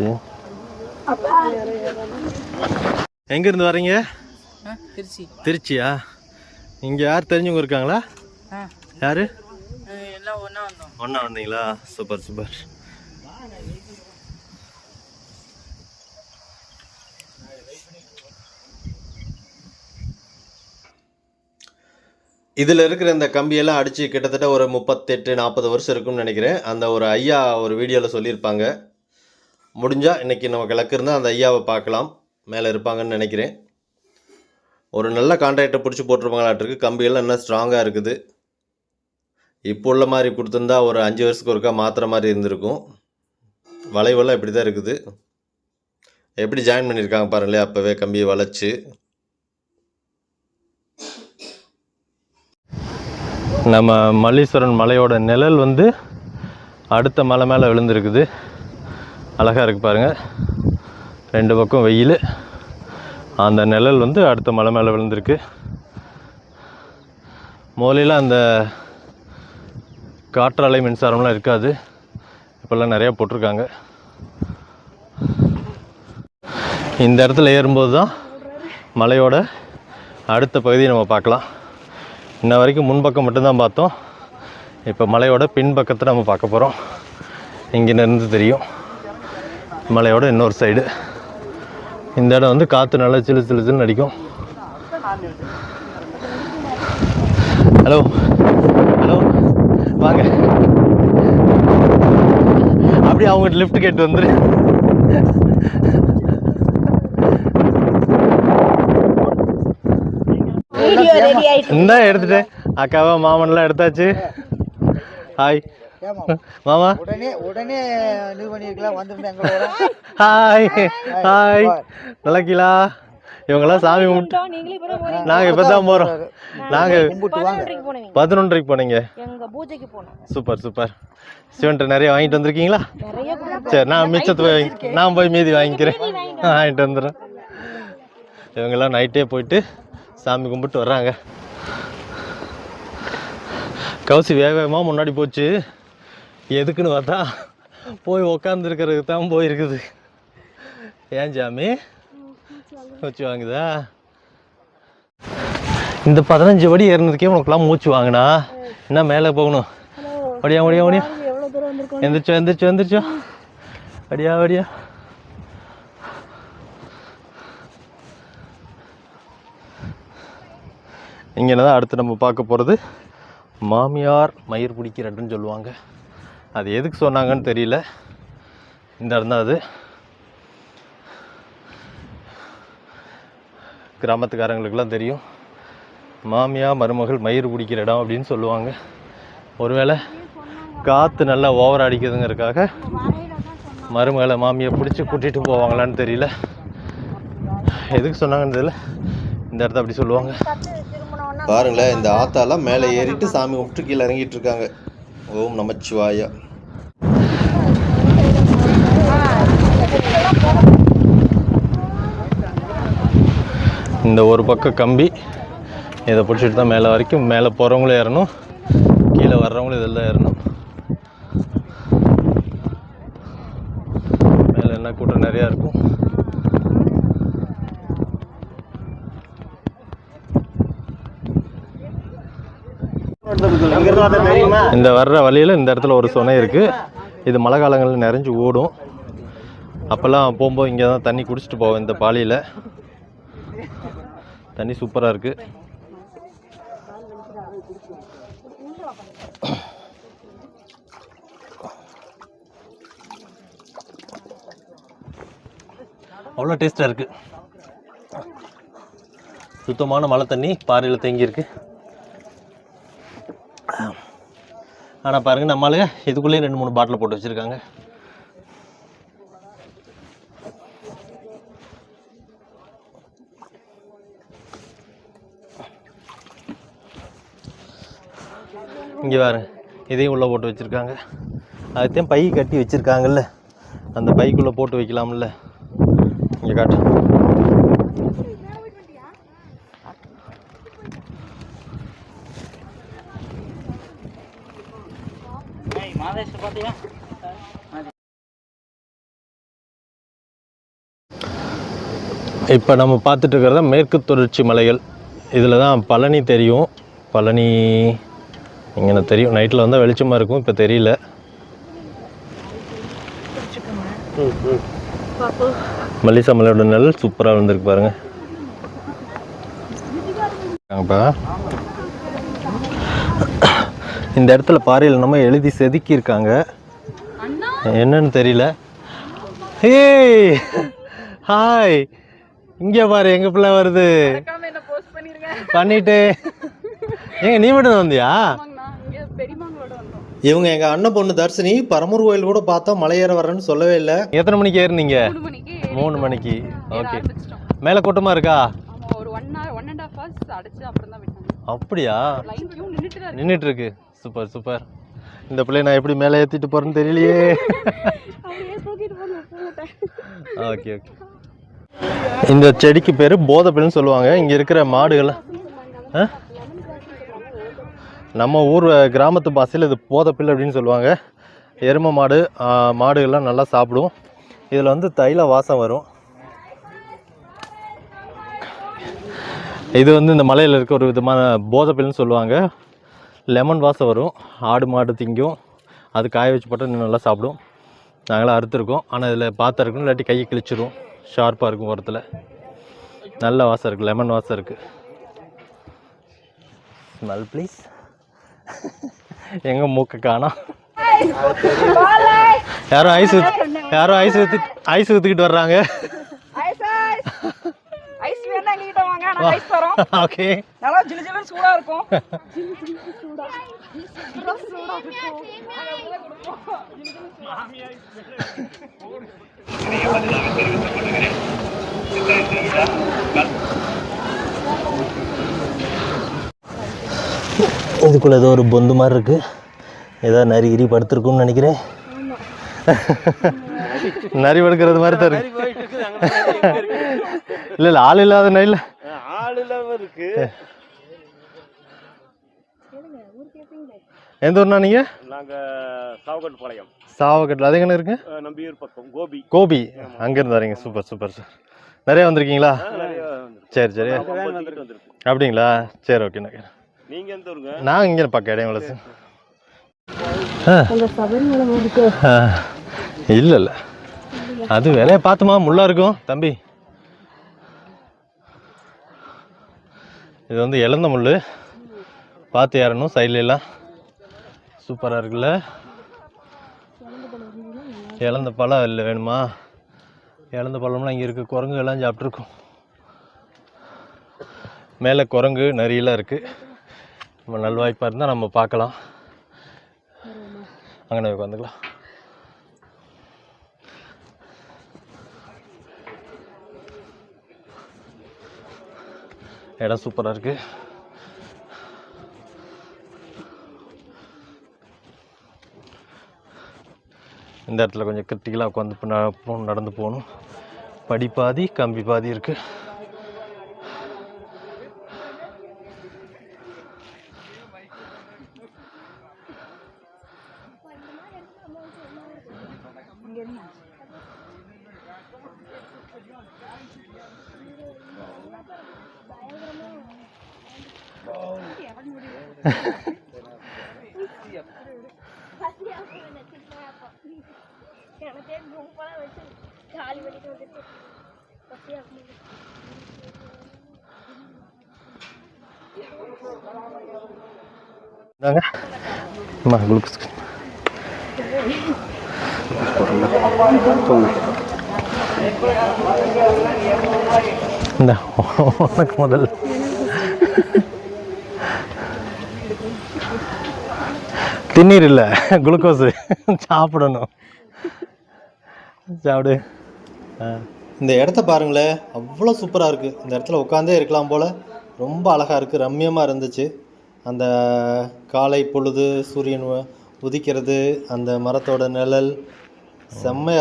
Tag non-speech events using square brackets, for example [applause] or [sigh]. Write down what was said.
என்னாச்சு எங்கேருந்து வரீங்க திருச்சி. திருச்சியா? இங்கே யார் தெரிஞ்சவங்க இருக்காங்களா? யார்? ஒன்றா வந்தீங்களா? Super super. இதில் இருக்கிற இந்த கம்பியெல்லாம் அடித்து கிட்டத்தட்ட ஒரு முப்பத்தெட்டு நாற்பது வருஷம் இருக்கும்னு நினைக்கிறேன். அந்த ஒரு ஐயா ஒரு வீடியோவில் சொல்லியிருப்பாங்க. முடிஞ்சால் இன்றைக்கி நமக்கு இலக்கு இருந்தால் அந்த ஐயாவை பார்க்கலாம். மேலே இருப்பாங்கன்னு நினைக்கிறேன். ஒரு நல்ல கான்ட்ராக்டை பிடிச்சி போட்டிருப்பாங்களாட்டிருக்கு கம்பியெல்லாம் இன்னும் ஸ்ட்ராங்காக இருக்குது. இப்போ உள்ள மாதிரி கொடுத்துருந்தா ஒரு அஞ்சு வருஷத்துக்கு ஒருக்கா மாற்றுற மாதிரி இருந்திருக்கும். வளைவெல்லாம் இப்படி தான் இருக்குது. எப்படி ஜாயின் பண்ணியிருக்காங்க பாருங்களேன் அப்போவே கம்பியை வளைச்சி. நம்ம மல்லீஸ்வரன் மலையோட நிழல் வந்து அடுத்த மலை மேலே விழுந்திருக்குது. அழகாக இருக்குது பாருங்கள் ரெண்டு பக்கம் வெயில். அந்த நிழல் வந்து அடுத்த மலை மேலே விழுந்திருக்கு. மோலையில் அந்த காற்றாலை மின்சாரம்லாம் இருக்காது. இப்போல்லாம் நிறையா போட்டிருக்காங்க. இந்த இடத்துல ஏறும்போது தான் மலையோட அடுத்த பகுதியை நம்ம பார்க்கலாம். இன்ன வரைக்கும் முன்பக்கம் மட்டும்தான் பார்த்தோம். இப்போ மலையோட பின்பக்கத்தை நம்ம பார்க்க போகிறோம் இங்கே இருந்து தெரியும். மலையோட இன்னொரு சைடு இந்த இடம் வந்து காற்று நல்லா சிலு சிலு சிலுன்னு அடிக்கும். ஹலோ ஹலோ வாங்க. அப்படியே அவங்க லிஃப்ட் கேட்டு வந்துரு. இந்த எடுத்துட்டேன். அக்காவா மாமன்லாம் எடுத்தாச்சு. ஹாய் மாமா. உடனே உடனே இது பண்ணிருக்கலாம் வந்திருந்தேன் எங்களோட ஹாய் ஹாய் நல்லா கீழா இவங்கெல்லாம் சாமி கும்பிட்டு நீங்களே இப்போ தான் போனீங்க நாங்கள் இப்போ தான் போகிறோம் நாங்கள் பதினொன்றைக்கு போனீங்க. பதினொன்றரைக்கு போனீங்க. எங்க பூஜைக்கு போனோம். Super super. சிவன்ட்ட நிறைய வாங்கிட்டு வந்திருக்கீங்களா? சரி நான் மிச்சத்தை நான் போய் மீதி வாங்கிக்கிறேன். வாங்கிட்டு வந்துடுறேன். இவங்கெல்லாம் நைட்டே போயிட்டு சாமி கும்பிட்டு வர்றாங்க. கௌசி வேக வேகமாக முன்னாடி போச்சு. எதுக்குன்னு பார்த்தா போய் உக்காந்துருக்கிறதுக்கு தான் போயிருக்குது. ஏன் சாமி மூச்சு வாங்குதா? இந்த பதினஞ்சு வடி ஏறினதுக்கே உனக்குலாம் மூச்சு வாங்கினா? என்ன மேலே போகணும்? எவ்வளவு தூரம் வந்திருக்கோம் எந்திரிச்சோ எந்திரிச்சோ எந்திரிச்சோ. அடியா அடியா. இங்கே தான் அடுத்து நம்ம பார்க்க போகிறது மாமியார் மயிர் பிடிக்கிற இடம்னு சொல்லுவாங்க. அது எதுக்கு சொன்னாங்கன்னு தெரியல. இந்த இடம் தான் அது. கிராமத்துக்காரங்களுக்கெல்லாம் தெரியும். மாமியார் மருமகள் மயிர் பிடிக்கிற இடம் அப்படின்னு சொல்லுவாங்க. ஒருவேளை காற்று நல்லா ஓவர் அடிக்குதுங்கிறதுக்காக மருமகளை மாமியை பிடிச்சி கூட்டிகிட்டு போவாங்களான்னு தெரியல. எதுக்கு சொன்னாங்கன்னு தெரியல. இந்த இடத்த அப்படி சொல்லுவாங்க. பாருங்களேன் இந்த ஆத்தாலாம் மேலே ஏறிட்டு சாமி கும்பிட்டு கீழே இறங்கிட்டு இருக்காங்க. ஓம் நமச்சிவாய. இந்த ஒரு பக்கம் கம்பி இதை பிடிச்சிட்டு தான் மேலே வரைக்கும் மேலே போகிறவங்களும் ஏறணும் கீழே வர்றவங்களும் இதெல்லாம் ஏறணும். மேலே என்ன கூட்டம் நிறையா இருக்கும். இந்த வர்ற வழியில் இந்த இடத்துல ஒரு சுனை இருக்குது இது மழை காலங்களில் நிறைஞ்சு ஓடும். அப்போல்லாம் போகும்போது இங்கே தான் தண்ணி குடிச்சிட்டு போவோம் இந்த பாலியில். தண்ணி சூப்பராக இருக்குது அவ்வளோ டேஸ்ட்டாக இருக்குது சுத்தமான மழை தண்ணி பாறையில் தேங்கியிருக்கு. ஆனால் பாருங்கள் நம்மளுங்க இதுக்குள்ளேயே ரெண்டு மூணு பாட்டில் போட்டு வச்சுருக்காங்க. இங்கே பாருங்க இதையும் உள்ளே போட்டு வச்சுருக்காங்க. அதுத்தையும் பை கட்டி வச்சுருக்காங்கல்ல. அந்த பைக்குள்ளே போட்டு வைக்கலாம்ல. இங்கே காட்டு. மாதேஷ் இப்போ நம்ம பார்த்துட்டு இருக்கிறத மேற்கு தொடர்ச்சி மலைகள். இதில் தான் பழனி தெரியும். பழனி இங்கே தெரியும்? நைட்டில் வந்தால் வெளிச்சமாக இருக்கும். இப்போ தெரியல. மல்லிசா மலையோட நெல் சூப்பராக வந்திருக்கு பாருங்க. இந்த இடத்துல பாறையில் நம்ம எழுதி செதுக்கியிருக்காங்க. என்னன்னு தெரியல. ஹேய்! ஹாய்! இங்கே பாரு எங்க பிள்ளை வருது? பண்ணிட்டு. ஏங்க நீ மட்டும் வந்தியா? இவங்க எங்க அண்ணன் பொண்ணு தர்ஷினி பரமூர் கோயில் கூட பார்த்தா மலையேற வரேன்னு சொல்லவே இல்லை. எத்தனை மணிக்கு ஏறுனீங்க? மூணு மணிக்கு ஓகே. மேலே கூட்டமா இருக்கா? அப்படியா? நின்றுட்டு இருக்கு. Super super. இந்த பிள்ளைய நான் எப்படி மேலே ஏற்றிட்டு போறேன்னு தெரியலையே. Okay okay. இந்த செடிக்கு பேர் போதப்பில்னு சொல்லுவாங்க. இங்கே இருக்கிற மாடுகள்? நம்ம ஊர் கிராமத்து பாஷையில் இது போதப்பில் அப்படின்னு சொல்லுவாங்க. எருமை மாடு மாடுகள்லாம் நல்லா சாப்பிடும். இதில் வந்து தைல வாசம் வரும். இது வந்து இந்த மலையில் இருக்க ஒரு விதமான போதப்பில்னு சொல்லுவாங்க. லெமன் வாசம் வரும். ஆடு மாடு திங்கும். அது காய வச்சு போட்டால் இன்னும் நல்லா சாப்பிடும். நாங்களாம் அறுத்துருக்கோம். ஆனால் இதில் பாத்திரம் இருக்கும் இல்லாட்டி கையை கிழிச்சிரும். ஷார்ப்பாக இருக்கும் உரத்தில் நல்ல வாசம் இருக்குது லெமன் வாசம் இருக்குது ஸ்மெல் ப்ளீஸ் எங்கே மூக்க காணோம் யாரும் ஐஸ் யாரும் ஐஸ் ஊற்றி ஐஸ் ஊற்றிக்கிட்டு வர்றாங்க ஐஸ் வேணா எங்ககிட்ட வாங்க நான் ஐஸ் தரோம். ஓகே. நல்லா ஜிலு ஜிலுன்னு சூடா இருக்கும். [laughs] இதுக்குள்ள ஏதோ ஒரு பொந்து மாதிரி இருக்கு. ஏதோ நரி கிரி படுத்திருக்கும்னு நினைக்கிறேன். நரி படுக்கிறது மாதிரி தான் இருக்கு. இல்ல இல்ல ஆள் இல்லாத இல்லாம இருக்கு. எந்த ஊர்னா நீங்க? நாங்க சாவகட் பாளையம் சாவக்கட்டில் அது எங்கே இருக்கு? நம்பியூர் பக்கம் கோபி. கோபி. அங்கேருந்து வரீங்க. Super super sir. நிறைய வந்திருக்கீங்களா. சரி சரி. அப்படிங்களா? சரி ஓகே நீங்க எந்த ஊருங்க? நான் இங்கே பக்கம் இடையங்கள சார். இல்லை இல்லை. அது விலையை பார்த்துமா? முள்ளா இருக்கும். தம்பி. இது வந்து இழந்த முள் பார்த்து ஏறணும் சைட்ல சூப்பராக இருக்குல்ல? இழந்த பழம் இல்லை வேணுமா? இழந்த பழம்லாம் இங்கே இருக்குது குரங்கு எல்லாம் சாப்பிட்ருக்கும் மேலே குரங்கு நரியெல்லாம் இருக்குது நம்ம நல்வாய்ப்பாக இருந்தால் நம்ம பார்க்கலாம். அங்கே உட்காந்துக்கலாம். இடம் சூப்பராக இருக்குது இந்த இடத்துல கொஞ்சம் கிரிட்டிக்கலாக உட்காந்து நடந்து போகணும். படி பாதி கம்பி பாதி இருக்குது இந்தாங்க அம்மா குளுக்கோஸ் இந்த உனக்கு முதல் திண்ணீர் இல்லை குளுக்கோஸு சாப்பிடணும். சாப்பிடு. இந்த இடத்த பாருங்களேன் அவ்வளோ சூப்பராக இருக்குது இந்த இடத்துல உட்காந்தே இருக்கலாம் போல். ரொம்ப அழகாக இருக்குது ரம்மியமாக இருந்துச்சு. அந்த காலை பொழுது சூரியன் உதிக்கிறது அந்த மரத்தோட நிழல் செம்மையாக இருக்கு.